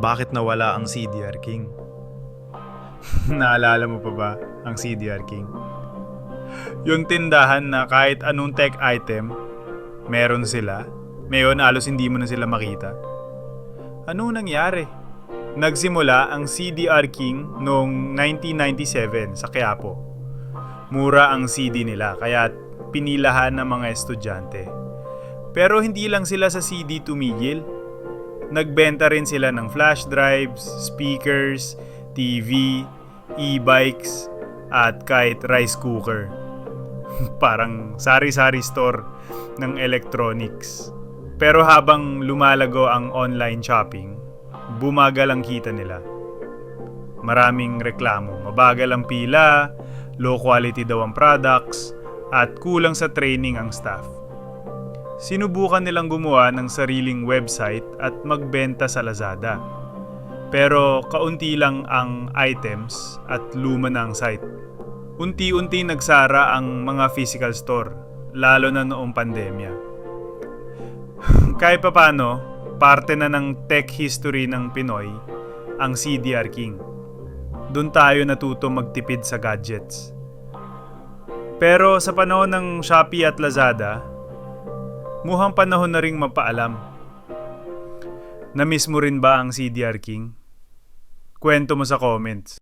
bakit nawala ang CDR King? Naalala mo pa ba ang CDR King? Yung tindahan na kahit anong tech item, meron sila. Ngayon, alos hindi mo na sila makita. Ano nangyari? Nagsimula ang CDR King noong 1997 sa Quiapo. Mura ang CD nila kaya pinilahan ng mga estudyante. Pero hindi lang sila sa CD tumigil. Nagbenta rin sila ng flash drives, speakers, TV, e-bikes, at kahit rice cooker. Parang sari-sari store ng electronics. Pero habang lumalago ang online shopping, bumagal ang kita nila. Maraming reklamo, mabagal ang pila, low quality daw ang products, at kulang sa training ang staff. Sinubukan nilang gumawa ng sariling website at magbenta sa Lazada. Pero kaunti lang ang items at luma na ang site. Unti-unti nagsara ang mga physical store, lalo na noong pandemya. Kahit papano, parte na ng tech history ng Pinoy ang CDR King. Doon tayo natuto magtipid sa gadgets. Pero sa panahon ng Shopee at Lazada, mukhang panahon na ring mapaalam. Na-miss mo rin ba ang CDR King? Kwento mo sa comments.